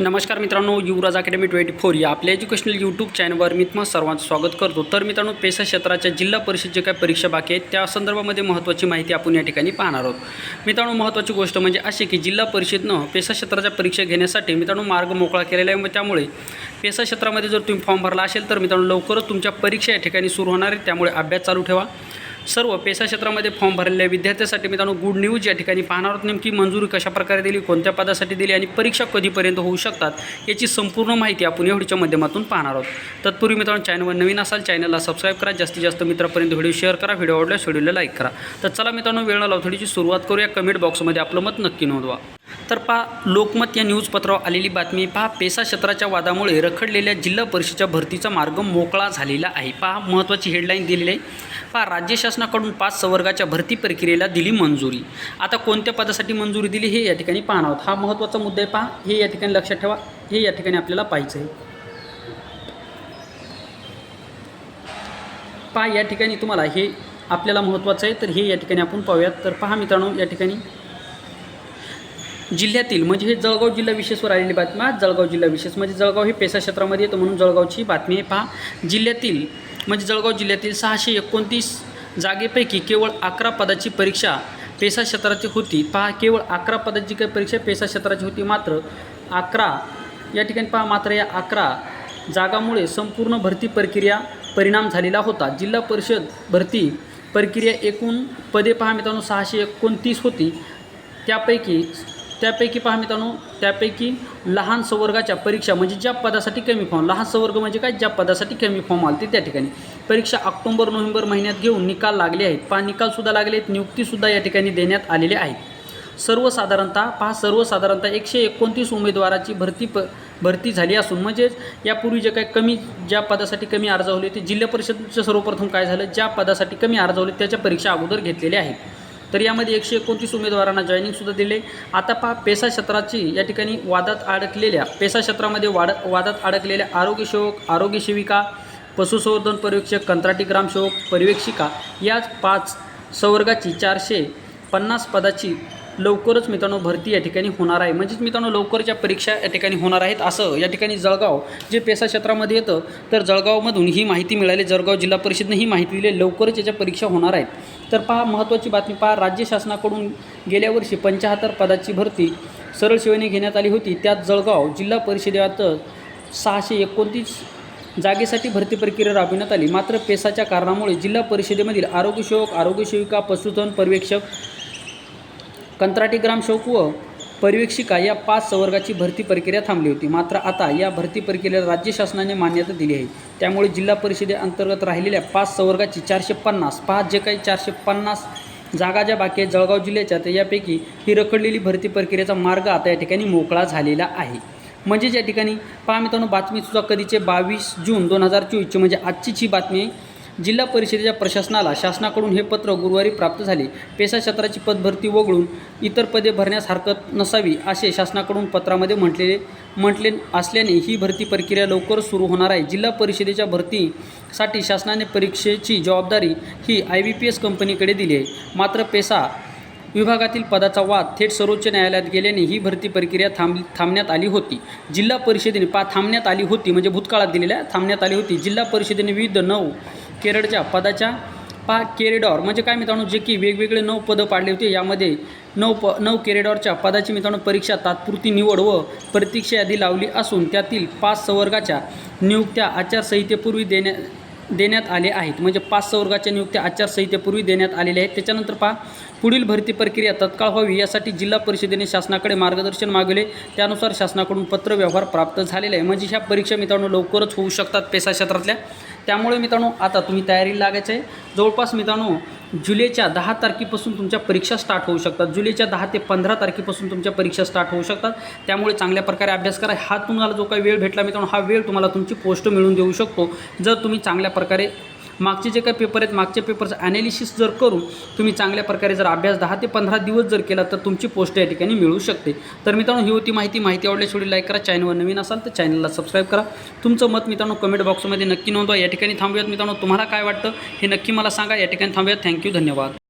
नमस्कार मित्रांनो युवराज academy twenty four या आपल्या एज्युकेशनल यूट्यूब चॅनलवर मी तुम्हाला सर्वांचं स्वागत करतो. तर मित्रांनो पेसा क्षेत्राच्या जिल्हा परिषद जे काही परीक्षा बाकी आहेत. त्या संदर्भामध्ये महत्त्वाची माहिती आपण या ठिकाणी पाहणार आहोत. मित्रांनो महत्त्वाची गोष्ट म्हणजे अशी की जिल्हा परिषदनं पेसा क्षेत्राच्या परीक्षा घेण्यासाठी मित्रांनो मार्ग मोकळा केलेला आहे. मग त्यामुळे पेसा क्षेत्रामध्ये जर तुम्ही फॉर्म भरला असेल तर मित्रांनो लवकरच तुमच्या परीक्षा या ठिकाणी सुरू होणार आहे त्यामुळे अभ्यास चालू ठेवा. सर्व पेसा क्षेत्रामध्ये फॉर्म भरलेल्या विद्यार्थ्यांसाठी मित्रांनो गुड न्यूज या ठिकाणी पाहणार आहोत नेमकी मंजुरी कशाप्रकारे दिली कोणत्या पदासाठी दिली आणि परीक्षा कधीपर्यंत होऊ शकतात याची संपूर्ण माहिती आपण या व्हिडिओच्या माध्यमातून पाहणार आहोत. तत्पूर्वी मित्रांनो चॅनलवर नवीन असाल चॅनलला सबस्क्राईब करा. जास्तीत जास्त मित्रापर्यंत व्हिडिओ शेअर करा. व्हिडिओ आवडल्यास व्हिडिओला लाईक करा. तर चला मित्रांनो वेळ न लावता थोडीशी सुरुवात करूया. कमेंट बॉक्समध्ये आपलं मत नक्की नोंदवा. तर पहा लोकमत या न्यूजपत्रावर आलेली बातमी. पहा पेसा क्षेत्राच्या वादामुळे रखडलेल्या जिल्हा परिषदेच्या भरतीचा मार्ग मोकळा झालेला आहे. पहा महत्त्वाची हेडलाईन दिलेली आहे. पहा राज्य शासनाकडून पाच संवर्गाच्या भरती प्रक्रियेला दिली मंजुरी. आता कोणत्या पदासाठी मंजुरी दिली हे या ठिकाणी पाहणार आहोत. हा महत्त्वाचा मुद्दा आहे पहा. हे या ठिकाणी लक्षात ठेवा. हे या ठिकाणी आपल्याला पाहायचं आहे. पहा या ठिकाणी तुम्हाला हे आपल्याला महत्त्वाचं आहे तर हे या ठिकाणी आपण पाहूयात. तर पहा मित्रांनो या ठिकाणी जिल्ह्यातील म्हणजे हे जळगाव जिल्हा विशेषवर आलेली बातमी जळगाव जिल्हा विशेष. म्हणजे जळगाव हे पेसा क्षेत्रामध्ये येतं म्हणून जळगावची बातमी आहे. पहा जिल्ह्यातील म्हणजे जळगाव जिल्ह्यातील सहाशे एकोणतीस जागेपैकी केवळ अकरा पदाची परीक्षा पेसा क्षेत्राची होती. पहा केवळ अकरा पदाची काही परीक्षा पेसा क्षेत्राची होती मात्र अकरा या ठिकाणी पहा मात्र या अकरा जागामुळे संपूर्ण भरती प्रक्रिया परिणाम झालेला होता. जिल्हा परिषद भरती प्रक्रिया एकूण पदे पहा मित्रांनो सहाशे एकोणतीस होती. त्यापैकी त्यापैकी पहा मित्रांनो त्यापैकी लहान संवर्गाच्या परीक्षा म्हणजे ज्या पदासाठी कमी फॉर्म लहान संवर्ग म्हणजे काय? ज्या पदासाठी कमी फॉर्म आले ते त्या ठिकाणी. परीक्षा ऑक्टोबर नोव्हेंबर महिन्यात घेऊन निकाल लागले आहेत. पहा निकालसुद्धा लागले आहेत. नियुक्तीसुद्धा या ठिकाणी देण्यात आलेले आहेत. सर्वसाधारणतः पहा सर्वसाधारणतः एकशे एकोणतीस उमेदवाराची भरती प भरती झाली असून म्हणजेच यापूर्वी जे काही कमी ज्या पदासाठी कमी अर्ज होले ते जिल्हा परिषदचं सर्वप्रथम काय झालं? ज्या पदासाठी कमी अर्ज होले त्याच्या परीक्षा अगोदर घेतलेल्या आहेत. तर यामध्ये एकशे एकोणतीस उमेदवारांना जॉईनिंगसुद्धा दिले. आता पहा पेसा क्षेत्राची या ठिकाणी वादात अडकलेल्या पेसा क्षेत्रामध्ये वाड वादात अडकलेल्या आरोग्यसेवक आरोग्यसेविका पशुसंवर्धन पर्यवेक्षक कंत्राटी ग्रामसेवक पर्यवेक्षिका याच पाच संवर्गाची चारशे पन्नास पदाची लवकरच मित्रांनो भरती या ठिकाणी होणार आहे. म्हणजेच मित्रांनो लवकरच्या परीक्षा या ठिकाणी होणार आहेत. असं या ठिकाणी जळगाव जे पेसा क्षेत्रामध्ये येतं तर जळगावमधून ही माहिती मिळाली. जळगाव जिल्हा परिषदने ही माहिती दिली. लवकरच याच्या परीक्षा होणार आहेत. तर पहा महत्त्वाची बातमी पहा. राज्य शासनाकडून गेल्या वर्षी पंच्याहत्तर पदाची भरती सरळ सेवेने घेण्यात आली होती. त्यात जळगाव जिल्हा परिषदेत सहाशे एकोणतीस जागेसाठी भरती प्रक्रिया राबविण्यात आली. मात्र पेसाच्या कारणामुळे जिल्हा परिषदेमधील आरोग्यसेवक आरोग्यसेविका पशुधन पर्यवेक्षक कंत्राटी ग्रामसेवक व पर्यवेक्षिका या पाच संवर्गाची भरती प्रक्रिया थांबली होती. मात्र आता या भरती प्रक्रियेला राज्य शासनाने मान्यता दिली आहे. त्यामुळे जिल्हा परिषदेअंतर्गत राहिलेल्या पाच संवर्गाची चारशे पन्नास पाच जे काही चारशे पन्नास जागा ज्या बाकी आहेत जळगाव जिल्ह्याच्या तर यापैकी ही रखडलेली भरती प्रक्रियेचा मार्ग आता या ठिकाणी मोकळा झालेला आहे. म्हणजेच या ठिकाणी पहा मित्रांनो बातमीसुद्धा कधीचे बावीस जून दोन हजार चोवीसची म्हणजे आजचीच ही बातमी आहे. जिल्हा परिषदेच्या प्रशासनाला शासनाकडून हे पत्र गुरुवारी प्राप्त झाले. पेसा क्षेत्राची पदभरती वगळून इतर पदे भरण्यास हरकत नसावी असे शासनाकडून पत्रामध्ये म्हटलेले म्हटले असल्याने ही भरती प्रक्रिया लवकर सुरू होणार आहे. जिल्हा परिषदेच्या भरतीसाठी शासनाने परीक्षेची जबाबदारी ही आय बी पी एस कंपनीकडे दिली आहे. मात्र पेसा विभागातील पदाचा वाद थेट सर्वोच्च न्यायालयात गेल्याने ही भरती प्रक्रिया थांब थांबण्यात आली होती. जिल्हा परिषदेने पा थांबण्यात आली होती म्हणजे भूतकाळात दिलेल्या थांबण्यात आली होती. जिल्हा परिषदेने विविध नऊ केरळच्या पदाच्या पा केरेडॉर म्हणजे काय मित्रांनो? जे की वेगवेगळे नऊ पदं पाडले होते. यामध्ये नऊ प नऊ केरेडॉरच्या पदाची मित्रांनो परीक्षा तात्पुरती निवड व प्रतीक्षा यादी लावली असून त्यातील पाच संवर्गाच्या नियुक्त्या आचारसंहितेपूर्वी देण्या देण्यात आले आहेत. म्हणजे पाच संवर्गाच्या नियुक्त्या आचारसंहितेपूर्वी देण्यात आलेल्या आहेत. त्याच्यानंतर पहा पुढील भरती प्रक्रिया तत्काळ व्हावी यासाठी जिल्हा परिषदेने शासनाकडे मार्गदर्शन मागवले. त्यानुसार शासनाकडून पत्रव्यवहार प्राप्त झालेला आहे. म्हणजे ह्या परीक्षा मित्रांनो लवकरच होऊ शकतात पेसा क्षेत्रातल्या. त्यामुळे मित्रांनो आता तुम्ही तयारीला लागायचं आहे जवळपास मित्रांनो जुलैच्या दहा तारखेपासून तुमच्या परीक्षा स्टार्ट होऊ शकतात. जुलैच्या दहा ते पंधरा तारखेपासून तुमच्या परीक्षा स्टार्ट होऊ शकतात. त्यामुळे चांगल्या प्रकारे अभ्यास करा. हा तुम्हाला जो काही वेळ भेटला मित्रांनो हा वेळ तुम्हाला तुमची पोस्ट मिळवून देऊ शकतो. जर तुम्ही चांगल्या प्रकारे मागचे जे काही पेपर आहेत मागच्या पेपरचं ॲनालिसिस जर करून तुम्ही चांगल्या प्रकारे जर अभ्यास दहा ते पंधरा दिवस जर केला तर तुमची पोस्ट या ठिकाणी मिळू शकते. तर मित्रांनो ही होती माहिती. माहिती आवडल्यास थोडी लाईक करा चॅनलवर नवीन असाल तर चॅनलला सबस्क्राईब करा. तुमचं मत मित्रांनो कमेंट बॉक्समध्ये नक्की नोंदवा. या ठिकाणी थांबूयात मित्रांनो. तुम्हाला काय वाटतं हे नक्की मला सांगा. या ठिकाणी थांबूयात. थँक्यू धन्यवाद.